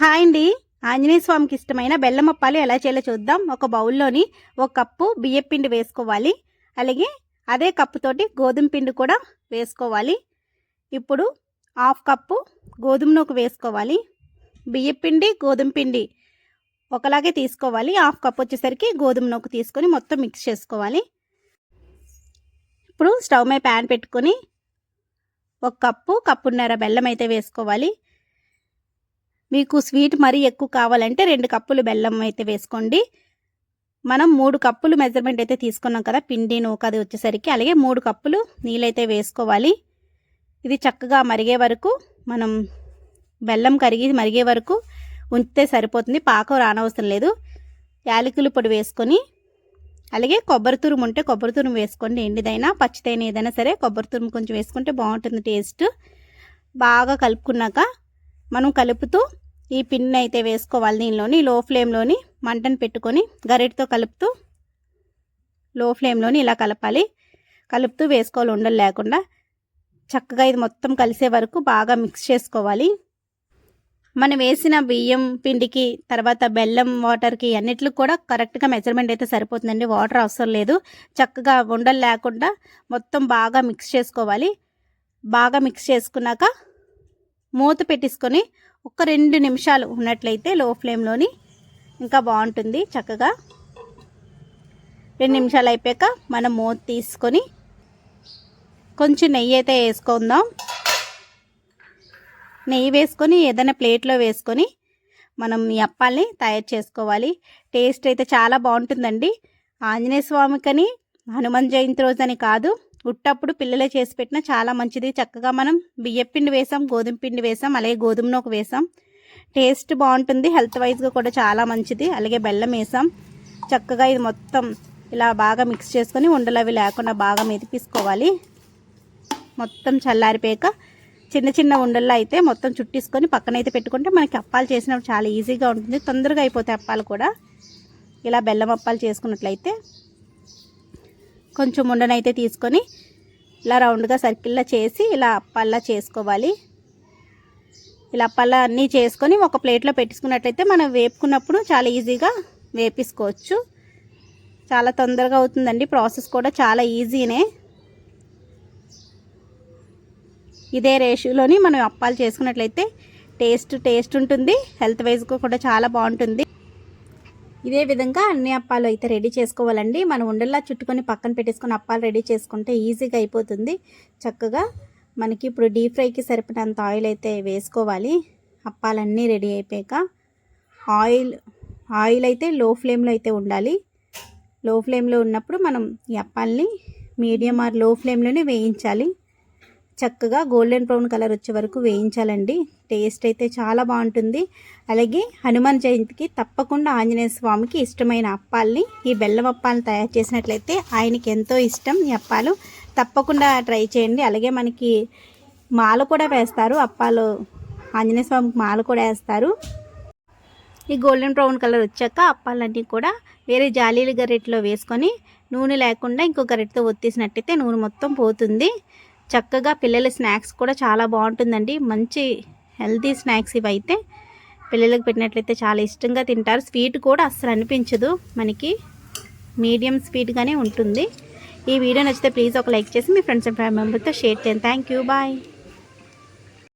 Hi అండి. ఆంజనేయ స్వామికి ఇష్టమైన బెల్లం అప్పాలు ఎలా చేయాలో చూద్దాం. ఒక బౌల్లోని ఒక కప్పు బియ్యం పిండి వేసుకోవాలి. అలాగే అదే కప్పుతోటి గోధుమ పిండి కూడా వేసుకోవాలి. ఇప్పుడు హాఫ్ కప్పు గోధుమ నూక వేసుకోవాలి. బియ్యం పిండి గోధుమ పిండి ఒకలాగే తీసుకోవాలి. హాఫ్ కప్ వచ్చేసరికి గోధుమ నూక తీసుకొని మొత్తం మిక్స్ చేసుకోవాలి. ఇప్పుడు స్టవ్ మీద ప్యాన్ పెట్టుకొని ఒక కప్పు కప్పున్నర బెల్లం అయితే వేసుకోవాలి. మీకు స్వీట్ మరీ ఎక్కువ కావాలంటే రెండు కప్పులు బెల్లం అయితే వేసుకోండి. మనం మూడు కప్పులు మెజర్మెంట్ అయితే తీసుకున్నాం కదా పిండి నూక అది వచ్చేసరికి. అలాగే మూడు కప్పులు నీళ్ళైతే వేసుకోవాలి. ఇది చక్కగా మరిగే వరకు మనం బెల్లం కరిగి మరిగే వరకు ఉంచితే సరిపోతుంది. పాకం రానవసరం లేదు. యాలకుల పొడి వేసుకొని అలాగే కొబ్బరి తురుము ఉంటే కొబ్బరి తురుము వేసుకోండి. ఎండిదైనా పచ్చిదైనా ఏదైనా సరే కొబ్బరి తురుము కొంచెం వేసుకుంటే బాగుంటుంది టేస్ట్. బాగా కలుపుకున్నాక మనం కలుపుతూ ఈ పిన్ అయితే వేసుకోవాలి దీనిలోని లో ఫ్లేమ్లోని మంటను పెట్టుకొని గరిటతో కలుపుతూ లో ఫ్లేమ్లోని ఇలా కలపాలి. కలుపుతూ వేసుకోవాలి ఉండలు లేకుండా. చక్కగా ఇది మొత్తం కలిసే వరకు బాగా మిక్స్ చేసుకోవాలి. మనం వేసిన బియ్యం పిండికి తర్వాత బెల్లం వాటర్కి అన్నిటికి కూడా కరెక్ట్గా మెజర్మెంట్ అయితే సరిపోతుందండి. వాటర్ అవసరం లేదు. చక్కగా ఉండలు లేకుండా మొత్తం బాగా మిక్స్ చేసుకోవాలి. బాగా మిక్స్ చేసుకున్నాక మూత పెట్టేసుకొని ఒక రెండు నిమిషాలు ఉన్నట్లయితే లో ఫ్లేమ్లోని ఇంకా బాగుంటుంది చక్కగా. రెండు నిమిషాలు అయిపోయాక మనం మూత తీసుకొని కొంచెం నెయ్యి అయితే వేసుకుందాం. నెయ్యి వేసుకొని ఏదైనా ప్లేట్లో వేసుకొని మనం ఈ అప్పాల్ని తయారు చేసుకోవాలి. టేస్ట్ అయితే చాలా బాగుంటుందండి. ఆంజనేయ స్వామికని హనుమాన్ జయంతి రోజు అని కాదు ఉట్టప్పుడు పిల్లలే చేసి పెట్టినా చాలా మంచిది. చక్కగా మనం బియ్యం పిండి వేసాం గోధుమ పిండి వేసాం అలాగే గోధుమ నూక వేసాం. టేస్ట్ బాగుంటుంది హెల్త్ వైజ్గా కూడా చాలా మంచిది. అలాగే బెల్లం వేసాం. చక్కగా ఇది మొత్తం ఇలా బాగా మిక్స్ చేసుకొని ఉండలు అవి లేకుండా బాగా మెదిపేసుకోవాలి. మొత్తం చల్లారిపోయాక చిన్న చిన్న ఉండల్లో అయితే మొత్తం చుట్టేసుకొని పక్కనైతే పెట్టుకుంటే మనకి అప్పాలు చేసినప్పుడు చాలా ఈజీగా ఉంటుంది. తొందరగా అయిపోతాయి అప్పాలు కూడా. ఇలా బెల్లం అప్పాలు చేసుకున్నట్లయితే కొంచెం ఉండనైతే తీసుకొని ఇలా రౌండ్గా సర్కిల్లా చేసి ఇలా అప్పాల్లా చేసుకోవాలి. ఇలా అప్పల్లా అన్నీ చేసుకొని ఒక ప్లేట్లో పెట్టుకున్నట్లయితే మనం వేపుకున్నప్పుడు చాలా ఈజీగా వేపించుకోవచ్చు చాలా తొందరగా అవుతుందండి ప్రాసెస్ కూడా చాలా ఈజీనే. ఇదే రేషియోలోని మనం అప్పాలు చేసుకున్నట్లయితే టేస్ట్ టేస్ట్ ఉంటుంది హెల్త్ వైజ్గా కూడా చాలా బాగుంటుంది. ఇదే విధంగా అన్ని అప్పాలు అయితే రెడీ చేసుకోవాలండి. మనం ఉండల్లా చుట్టుకొని పక్కన పెట్టేసుకొని అప్పాలు రెడీ చేసుకుంటే ఈజీగా అయిపోతుంది. చక్కగా మనకి ఇప్పుడు డీప్ ఫ్రైకి సరిపడినంత ఆయిల్ అయితే వేసుకోవాలి. అప్పాలన్నీ రెడీ అయిపోయాక ఆయిల్ ఆయిల్ అయితే లో ఫ్లేమ్లో అయితే ఉండాలి. లో ఫ్లేమ్లో ఉన్నప్పుడు మనం ఈ అప్పాలని మీడియం ఆర్లో ఫ్లేమ్లోనే వేయించాలి. చక్కగా గోల్డెన్ బ్రౌన్ కలర్ వచ్చే వరకు వేయించాలండి. టేస్ట్ అయితే చాలా బాగుంటుంది. అలాగే హనుమాన్ జయంతికి తప్పకుండా ఆంజనేయ స్వామికి ఇష్టమైన అప్పాలని ఈ బెల్లం అప్పాలను తయారు చేసినట్లయితే ఆయనకి ఎంతో ఇష్టం ఈ అప్పాలు. తప్పకుండా ట్రై చేయండి. అలాగే మనకి మాల కూడా వేస్తారు. అప్పాలు ఆంజనేయ స్వామికి మాల కూడా వేస్తారు. ఈ గోల్డెన్ బ్రౌన్ కలర్ వచ్చాక అప్పాలన్నీ కూడా వేరే జాలీల గరెట్లో వేసుకొని నూనె లేకుండా ఇంకో గరెట్తో ఒత్తేసినట్టయితే నూనె మొత్తం పోతుంది. చక్కగా పిల్లల స్నాక్స్ కూడా చాలా బాగుంటుందండి. మంచి హెల్తీ స్నాక్స్ ఇవి అయితే పిల్లలకు పెట్టినట్లయితే చాలా ఇష్టంగా తింటారు. స్వీట్ కూడా అస్సలు అనిపించదు మనకి. మీడియం స్వీట్గానే ఉంటుంది. ఈ వీడియో నచ్చితే ప్లీజ్ ఒక లైక్ చేసి మీ ఫ్రెండ్స్ అండ్ ఫ్యామిలీ మెంబర్తో షేర్ చేయండి. Thank you. బాయ్.